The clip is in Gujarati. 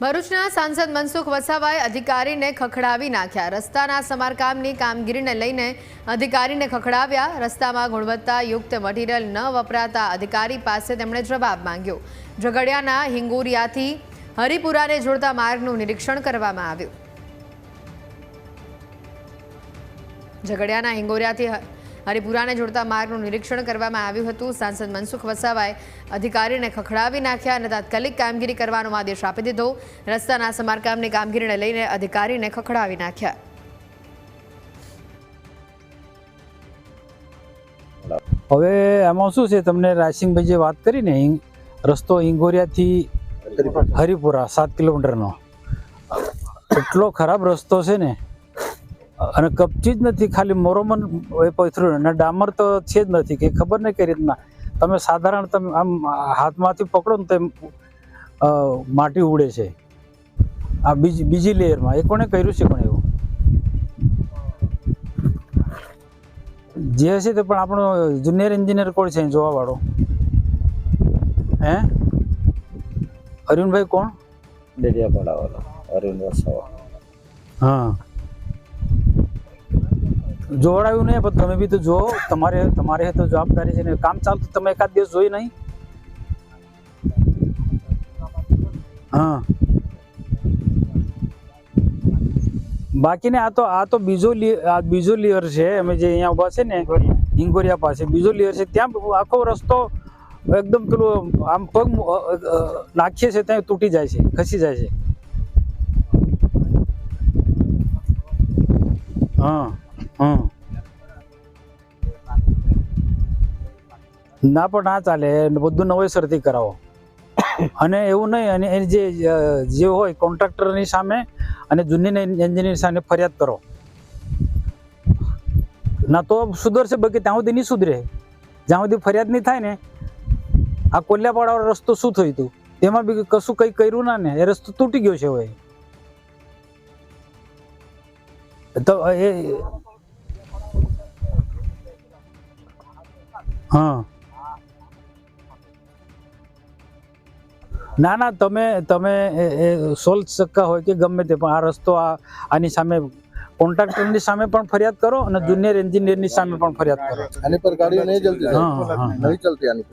ભરૂચના સાંસદ મનસુખ વસાવાએ અધિકારીને ખખડાવી નાખ્યા. રસ્તાના સમારકામની કામગીરીને લઈને અધિકારીને ખખડાવ્યા. રસ્તામાં ગુણવત્તાયુક્ત મટીરીયલ ન વપરાતા અધિકારી પાસે તેમણે જવાબ માંગ્યો. ઝઘડિયાના હિંગોરિયાથી હરિપુરાને જોડતા માર્ગનું નિરીક્ષણ કરવામાં આવ્યું. ઝઘડિયાના હિંગોરિયાથી હરિપુરાને જોડતા માર્ગનું નિરીક્ષણ કરવામાં આવ્યું હતું. સાંસદ મનસુખ વસાવાએ અધિકારીને ખખડાવી નાખ્યા અને તાત્કાલિક કામગીરી કરવાનો આદેશ આપી દીધો. રસ્તાના સમારકામની કામગીરીને લઈને અધિકારીને ખખડાવી નાખ્યા. હવે એમાં શું છે? તમને રાજસિંહભાઈ જે વાત કરી ને રસ્તો ઇંગોરિયાથી હરિપુરા. સાત કિલોમીટરનો. એટલો ખરાબ રસ્તો છે ને? અને કપચી જ નથી ખાલી મોરોમન એ પથરું અને ડામર તો છે જ નથી કે ખબર નહીં કઈ રીતના. તમે સાધારણ તમે આમ હાથમાંથી પકડો ને તેમ માટી ઉડે છે. આ બીજી બીજી લેયરમાં. એ કોણે કર્યું છે પણ એવું? જે હશે તે પણ આપણો જુનિયર એન્જિનિયર કોણ છે જોવા વાળો હે? અરુણભાઈ કોણ? ડેડિયાપાડાવાળા અરુણ વસાવા. હા. જોવડાવ્યું નહીં, પણ તમે બી તો જો, તમારે તમારે તો જવાબદારી છે ને, કામ ચાલતું તમે એકાદ દિવસ જોઈ નહીં. હા. બાકીને આ તો આ તો બીજો આ બીજો લેયર છે, અમે જે અહીંયા ઊભા છે ને, હિંગોરિયા પાસે, બીજો લેયર છે, ત્યાં આખો રસ્તો એકદમ પેલું, આમ પગ નાખીએ છે, ત્યાં તૂટી જાય છે, ખસી જાય છે. હા. હા. ના, પણ ના ચાલે. બધું નવેસરથી કરાવો. અને એવું નહીં, અને એ જે જે હોય, કોન્ટ્રાક્ટરની સામે અને જૂની એન્જિનિયર સામે ફરિયાદ કરો. ના તો સુધરશે, બાકી ત્યાં સુધી નહીં સુધરે. જ્યાં સુધી ફરિયાદ નહીં થાય ને, આ કોલ્યાપાડાવાળો રસ્તો શું થયું હતું? તેમાં બી કશું કંઈ કર્યું ના ને, એ રસ્તો તૂટી ગયો છે હવે. તો એ હા. ના ના તમે તમે સોલ્વ શકતા હોય કે ગમે તે પણ આ રસ્તો આ આની સામે કોન્ટ્રાક્ટરની સામે પણ ફરિયાદ કરો અને જુનિયર એન્જિનિયરની સામે પણ ફરિયાદ કરો. આની પર ગાડીઓ નહીં ચલતી હા, હા. નહીં ચલતી આની